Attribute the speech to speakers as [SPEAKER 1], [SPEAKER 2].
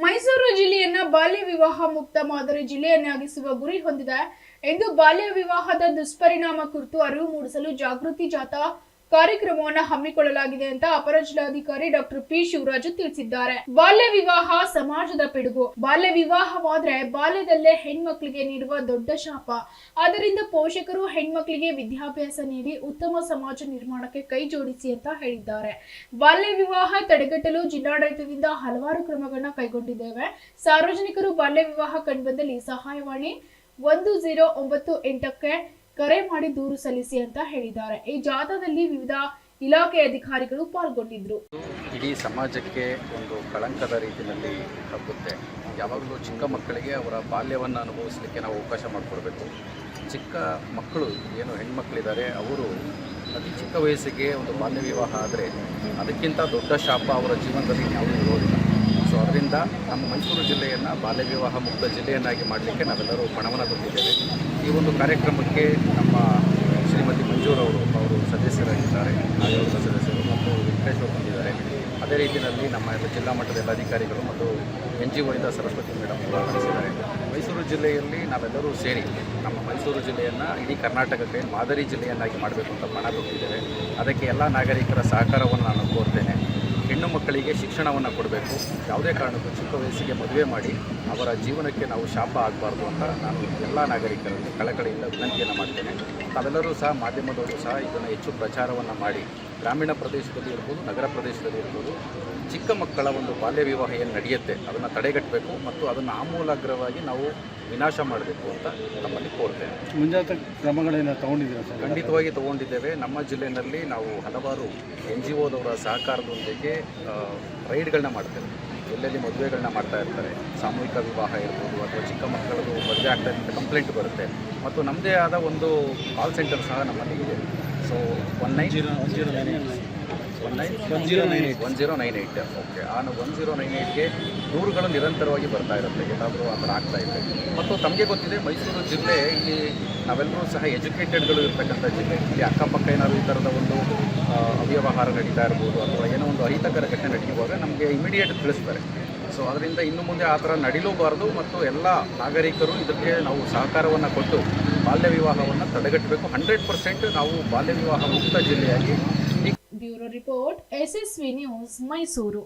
[SPEAKER 1] ಮೈಸೂರು ಜಿಲ್ಲೆಯನ್ನ ಬಾಲ್ಯ ವಿವಾಹ ಮುಕ್ತ ಮಾದರಿ ಜಿಲ್ಲೆಯನ್ನಾಗಿಸುವ ಗುರಿ ಹೊಂದಿದೆ. ಎಂದು ಬಾಲ್ಯ ವಿವಾಹದ ದುಷ್ಪರಿಣಾಮ ಕುರಿತು ಅರಿವು ಮೂಡಿಸಲು ಜಾಗೃತಿ ಜಾಥಾ ಕಾರ್ಯಕ್ರಮವನ್ನು ಹಮ್ಮಿಕೊಳ್ಳಲಾಗಿದೆ ಅಂತ ಅಪರ ಜಿಲ್ಲಾಧಿಕಾರಿ ಡಾಕ್ಟರ್ ಪಿ ಶಿವರಾಜು ತಿಳಿಸಿದ್ದಾರೆ. ಬಾಲ್ಯ ವಿವಾಹ ಸಮಾಜದ ಪಿಡುಗು. ಬಾಲ್ಯ ವಿವಾಹವಾದ್ರೆ ಬಾಲ್ಯದಲ್ಲೇ ಹೆಣ್ಮಕ್ಳಿಗೆ ನೀಡುವ ದೊಡ್ಡ ಶಾಪ. ಅದರಿಂದ ಪೋಷಕರು ಹೆಣ್ಮಕ್ಳಿಗೆ ವಿದ್ಯಾಭ್ಯಾಸ ನೀಡಿ ಉತ್ತಮ ಸಮಾಜ ನಿರ್ಮಾಣಕ್ಕೆ ಕೈ ಜೋಡಿಸಿ ಅಂತ ಹೇಳಿದ್ದಾರೆ. ಬಾಲ್ಯ ವಿವಾಹ ತಡೆಗಟ್ಟಲು ಜಿಲ್ಲಾಡಳಿತದಿಂದ ಹಲವಾರು ಕ್ರಮಗಳನ್ನ ಕೈಗೊಂಡಿದ್ದೇವೆ. ಸಾರ್ವಜನಿಕರು ಬಾಲ್ಯ ವಿವಾಹ ಕಂಡುಬಂದಲ್ಲಿ ಸಹಾಯವಾಣಿ ಒಂದು ಝೀರೋ ಒಂಬತ್ತು ಎಂಟಕ್ಕೆ ಕರೆ ಮಾಡಿ ದೂರು ಸಲ್ಲಿಸಿ ಅಂತ ಹೇಳಿದ್ದಾರೆ. ಈ ಜಾಥಾದಲ್ಲಿ ವಿವಿಧ ಇಲಾಖೆ ಅಧಿಕಾರಿಗಳು ಪಾಲ್ಗೊಂಡಿದ್ರು.
[SPEAKER 2] ಇಡೀ ಸಮಾಜಕ್ಕೆ ಒಂದು ಕಳಂಕದ ರೀತಿಯಲ್ಲಿ ಹಬ್ಬುತ್ತೆ. ಯಾವಾಗಲೂ ಚಿಕ್ಕ ಮಕ್ಕಳಿಗೆ ಅವರ ಬಾಲ್ಯವನ್ನು ಅನುಭವಿಸಲಿಕ್ಕೆ ನಾವು ಅವಕಾಶ ಮಾಡಿಕೊಡ್ಬೇಕು. ಚಿಕ್ಕ ಮಕ್ಕಳು, ಏನು ಹೆಣ್ಮಕ್ಳಿದ್ದಾರೆ, ಅವರು ಅತಿ ಚಿಕ್ಕ ವಯಸ್ಸಿಗೆ ಒಂದು ಬಾಲ್ಯ ವಿವಾಹ ಆದರೆ ಅದಕ್ಕಿಂತ ದೊಡ್ಡ ಶಾಪ ಅವರ ಜೀವನದಲ್ಲಿ ಯಾವುದೂ ಇರೋದಿಲ್ಲ. ಅದರಿಂದ ನಮ್ಮ ಮೈಸೂರು ಜಿಲ್ಲೆಯನ್ನು ಬಾಲ್ಯ ವಿವಾಹ ಮುಕ್ತ ಜಿಲ್ಲೆಯನ್ನಾಗಿ ಮಾಡಲಿಕ್ಕೆ ನಾವೆಲ್ಲರೂ ಪಣವನ್ನು ತೊಟ್ಟಿದ್ದೇವೆ. ಈ ಒಂದು ಕಾರ್ಯಕ್ರಮಕ್ಕೆ ನಮ್ಮ ಶ್ರೀಮತಿ ಮಂಜೂರವರು ಅವರು ಅವರು ಸದಸ್ಯರಾಗಿದ್ದಾರೆ. ಆಯೋಗದ ಸದಸ್ಯರು ಮತ್ತು ವೆಂಕಟೇಶ್ವರ ಬಂದಿದ್ದಾರೆ. ಅದೇ ರೀತಿಯಲ್ಲಿ ನಮ್ಮ ಎಲ್ಲ ಜಿಲ್ಲಾ ಮಟ್ಟದ ಎಲ್ಲ ಅಧಿಕಾರಿಗಳು ಮತ್ತು ಎನ್ ಜಿ ಒಯಿಂದ ಸರಸ್ವತಿ ಮೇಡಮ್ ಆಗಮಿಸಿದ್ದಾರೆ ಮೈಸೂರು ಜಿಲ್ಲೆಯಲ್ಲಿ ನಾವೆಲ್ಲರೂ ಸೇರಿ ನಮ್ಮ ಮೈಸೂರು ಜಿಲ್ಲೆಯನ್ನು ಇಡೀ ಕರ್ನಾಟಕಕ್ಕೆ ಮಾದರಿ ಜಿಲ್ಲೆಯನ್ನಾಗಿ ಮಾಡಬೇಕು ಅಂತ ಪಣ ತೊಟ್ಟಿದ್ದೇವೆ. ಅದಕ್ಕೆ ಎಲ್ಲ ನಾಗರಿಕರ ಸಹಕಾರವನ್ನು ನಾನು ಕೋರ್ತೇನೆ. ಹೆಣ್ಣು ಮಕ್ಕಳಿಗೆ ಶಿಕ್ಷಣವನ್ನು ಕೊಡಬೇಕು. ಯಾವುದೇ ಕಾರಣಕ್ಕೂ ಚಿಕ್ಕ ವಯಸ್ಸಿಗೆ ಮದುವೆ ಮಾಡಿ ಅವರ ಜೀವನಕ್ಕೆ ನಾವು ಶಾಪ ಆಗಬಾರ್ದು ಅಂತ ನಾನು ಎಲ್ಲ ನಾಗರಿಕರಲ್ಲಿ ಕಳಕಳಿಯಿಂದ ವಿನಂತಿಯನ್ನು ಮಾಡ್ತೇನೆ. ತಾವೆಲ್ಲರೂ ಸಹ ಮಾಧ್ಯಮದವರು ಸಹ ಇದನ್ನು ಹೆಚ್ಚು ಪ್ರಚಾರವನ್ನು ಮಾಡಿ ಗ್ರಾಮೀಣ ಪ್ರದೇಶದಲ್ಲಿ ಇರ್ಬೋದು ನಗರ ಪ್ರದೇಶದಲ್ಲಿ ಇರ್ಬೋದು ಚಿಕ್ಕ ಮಕ್ಕಳ ಒಂದು ಬಾಲ್ಯ ವಿವಾಹ ಏನು ನಡೆಯುತ್ತೆ ಅದನ್ನು ತಡೆಗಟ್ಟಬೇಕು ಮತ್ತು ಅದನ್ನು ಆಮೂಲಾಗ್ರವಾಗಿ ನಾವು ವಿನಾಶ ಮಾಡಬೇಕು ಅಂತ ನಮ್ಮಲ್ಲಿ ಕೋರ್ತೇವೆ
[SPEAKER 3] ಮುಂಜಾಗ್ರತಾ ಕ್ರಮಗಳೇನು ತಗೊಂಡಿದ್ದೀರಾ ಸರ್?
[SPEAKER 2] ಖಂಡಿತವಾಗಿ ತಗೊಂಡಿದ್ದೇವೆ. ನಮ್ಮ ಜಿಲ್ಲೆಯಲ್ಲಿ ನಾವು ಹಲವಾರು ಎನ್ ಜಿ ಒದವರ ಸಹಕಾರದೊಂದಿಗೆ ರೈಡ್ಗಳನ್ನ ಮಾಡ್ತೇವೆ. ಎಲ್ಲೆಲ್ಲಿ ಮದುವೆಗಳನ್ನ ಮಾಡ್ತಾ ಇರ್ತಾರೆ ಸಾಮೂಹಿಕ ವಿವಾಹ ಇರ್ಬೋದು ಅಥವಾ ಚಿಕ್ಕ ಮಕ್ಕಳದು ಮದುವೆ ಆಗ್ತಾ ಅಂತ ಕಂಪ್ಲೇಂಟ್ ಬರುತ್ತೆ. ಮತ್ತು ನಮ್ಮದೇ ಆದ ಒಂದು ಕಾಲ್ ಸೆಂಟರ್ ಸಹ ನಮ್ಮಲ್ಲಿ ಇದೆ. So one nine zero one zero nine one nine one zero nine eight one zero nine eight okay ಆ ಒನ್ ಜೀರೋ ನೈನ್ ಏಯ್ಟ್ಗೆ ದೂರುಗಳು ನಿರಂತರವಾಗಿ ಬರ್ತಾ ಇರುತ್ತೆ ಎಲ್ಲಾದರೂ ಆ ಥರ ಆಗ್ತಾ ಇದೆ. ಮತ್ತು ತಮಗೆ ಗೊತ್ತಿದೆ ಮೈಸೂರು ಜಿಲ್ಲೆ ಇಲ್ಲಿ ನಾವೆಲ್ಲರೂ ಸಹ ಎಜುಕೇಟೆಡ್ಗಳು ಇರ್ತಕ್ಕಂಥ ಜಿಲ್ಲೆ. ಇಲ್ಲಿ ಅಕ್ಕಪಕ್ಕ ಏನಾದರೂ ಈ ಥರದ ಒಂದು ಅವ್ಯವಹಾರ ನಡೀತಾ ಇರ್ಬೋದು ಅಥವಾ ಏನೋ ಒಂದು ಅಹಿತಕರ ಘಟನೆ ನಡೆಯುವಾಗ ನಮಗೆ ಇಮಿಡಿಯೇಟ್ ತಿಳಿಸ್ತಾರೆ. ಸೊ ಅದರಿಂದ ಇನ್ನು ಮುಂದೆ ಆ ಥರ ನಡೀಲೂಬಾರ್ದು ಮತ್ತು ಎಲ್ಲ ನಾಗರಿಕರು ಇದಕ್ಕೆ ನಾವು ಸಹಕಾರವನ್ನು ಕೊಟ್ಟು ಬಾಲ್ಯ ವಿವಾಹವನ್ನು ತಡೆಗಟ್ಟಬೇಕು. ಹಂಡ್ರೆಡ್ ಪರ್ಸೆಂಟ್ ನಾವು ಬಾಲ್ಯ ವಿವಾಹ ಮುಕ್ತ ಜಿಲ್ಲೆಯಾಗಿ
[SPEAKER 1] bureau report, S S V news, Mysuru.